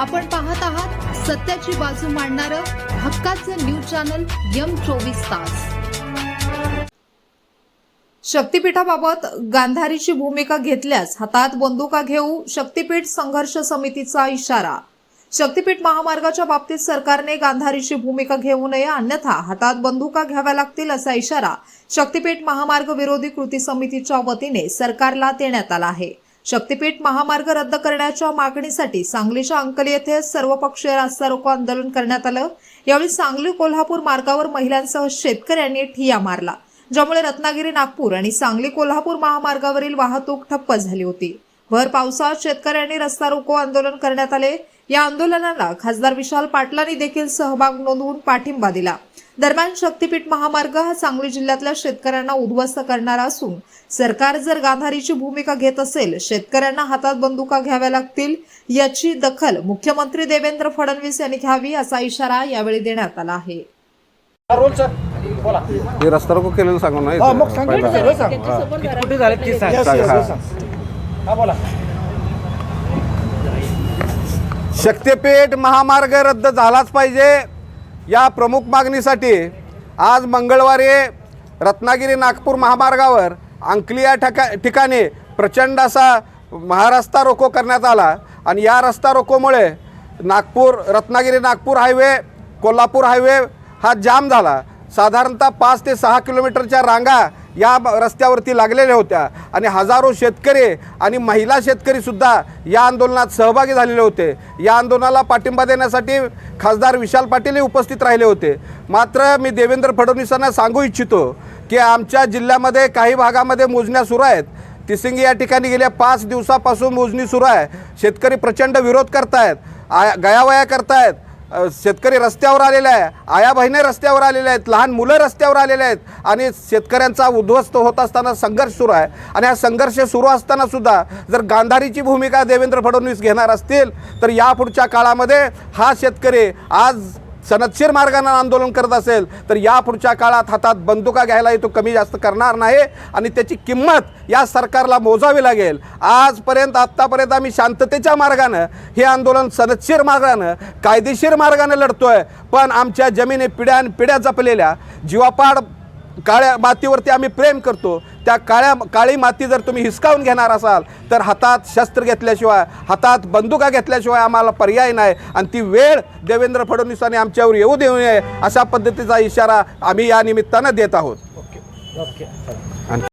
आपण पाहत आहात सत्याची बाजू मांडणारं हक्काचं न्यूज चॅनल यम चोवीस तास. शक्तीपीठाबाबत गांधारीची भूमिका घेतल्यास हातात बंदुका घेऊ शक्तीपीठ संघर्ष समितीचा इशारा. शक्तीपीठ महामार्गाच्या बाबतीत सरकारने गांधारीची भूमिका घेऊ नये अन्यथा हातात बंदुका घ्याव्या लागतील असा इशारा शक्तीपीठ महामार्ग विरोधी कृती समितीच्या वतीने सरकारला देण्यात आला आहे. शक्तीपीठ महामार्ग रद्द करण्याच्या मागणीसाठी सांगलीच्या अंकली येथे सर्वपक्षीय रास्ता रोको आंदोलन करण्यात आलं. यावेळी सांगली कोल्हापूर मार्गावर महिलांसह शेतकऱ्यांनी ठिया मारला ज्यामुळे रत्नागिरी नागपूर आणि सांगली कोल्हापूर महामार्गावरील वाहतूक ठप्प झाली होती. भर पावसात शेतकऱ्यांनी रस्ता रोको आंदोलन करण्यात आले. या आंदोलनाला खासदार विशाल पाटलांनी देखील सहभाग नोंदवून पाठिंबा दिला. दरम्यान शक्तीपीठ महामार्ग हा सांगली जिल्ह्यातल्या शेतकऱ्यांना उद्ध्वस्त करणारा असून सरकार जर गांधारीची भूमिका घेत असेल शेतकऱ्यांना हातात बंदुका घ्याव्या लागतील याची दखल मुख्यमंत्री देवेंद्र फडणवीस यांनी घ्यावी असा इशारा यावेळी देण्यात आला आहे. रस्ता रोको केलेलं सांगू. ना हा इथं. मग सांगितलं पहिला. सगळं सांग किती कुठे झाले ते सांग सांग, हा. हा बोला शक्तीपीठ महामार्ग रद्द झालाच पाहिजे. या प्रमुख मागणीसाठी आज मंगळवारी रत्नागिरी नागपूर महामार्गावर अंकली या ठका ठिकाणी प्रचंड असा महारस्ता रोको करण्यात आला. आणि या रस्ता रोकोमुळे नागपूर रत्नागिरी नागपूर हायवे कोल्हापूर हायवे हा जाम झाला. साधारणतः पाच ते सहा किलोमीटरच्या रांगा या रस्त्यावरती लागलेल्या होत्या. आणि हजारो शेतकरी आणि महिला शेतकरीसुद्धा या आंदोलनात सहभागी झालेले होते. या आंदोलनाला पाठिंबा देण्यासाठी खासदार विशाल पाटीलही उपस्थित राहिले होते. मात्र मी देवेंद्र फडणवीसांना सांगू इच्छितो की आमच्या जिल्ह्यामध्ये काही भागामध्ये मोजण्या सुरू आहेत. तिसिंगी या ठिकाणी गेल्या पाच दिवसापासून मोजणी सुरू आहे. शेतकरी प्रचंड विरोध करतायत. आया गयावया करतायत. शेतकरी रस्त्यावर आलेला आहे. आया बहिणी रस्त्यावर आलेल्या आहेत. लहान मुलं रस्त्यावर आलेले आहेत. आणि शेतकऱ्यांचा उद्ध्वस्त होत असताना संघर्ष सुरू आहे. आणि हा संघर्ष सुरू असताना सुद्धा जर गांधारीची भूमिका देवेंद्र फडणवीस घेणार असतील तर यापुढच्या काळामध्ये हा शेतकरी आज सनदशीर मार्गाने आंदोलन करत असेल तर यापुढच्या काळात हातात बंदुका घ्यायलाही तो कमी जास्त करणार नाही आणि त्याची किंमत या सरकारला मोजावी लागेल. आजपर्यंत आत्तापर्यंत आम्ही शांततेच्या मार्गानं हे आंदोलन सनदशीर मार्गानं कायदेशीर मार्गानं लढतोय. पण आमच्या जमिनी पिढ्यान पिढ्या जपलेल्या जीवापाड काळ्या मातीवरती आम्ही प्रेम करतो. त्या काळ्या काळी माती जर तुम्ही हिसकावून घेणार असाल तर हातात शस्त्र घेतल्याशिवाय हातात बंदुका घेतल्याशिवाय आम्हाला पर्याय नाही. आणि ती वेळ देवेंद्र फडणवीसांनी आमच्यावर येऊ देऊ नये अशा पद्धतीचा इशारा आम्ही या निमित्तानं देत आहोत. ओके. ओके.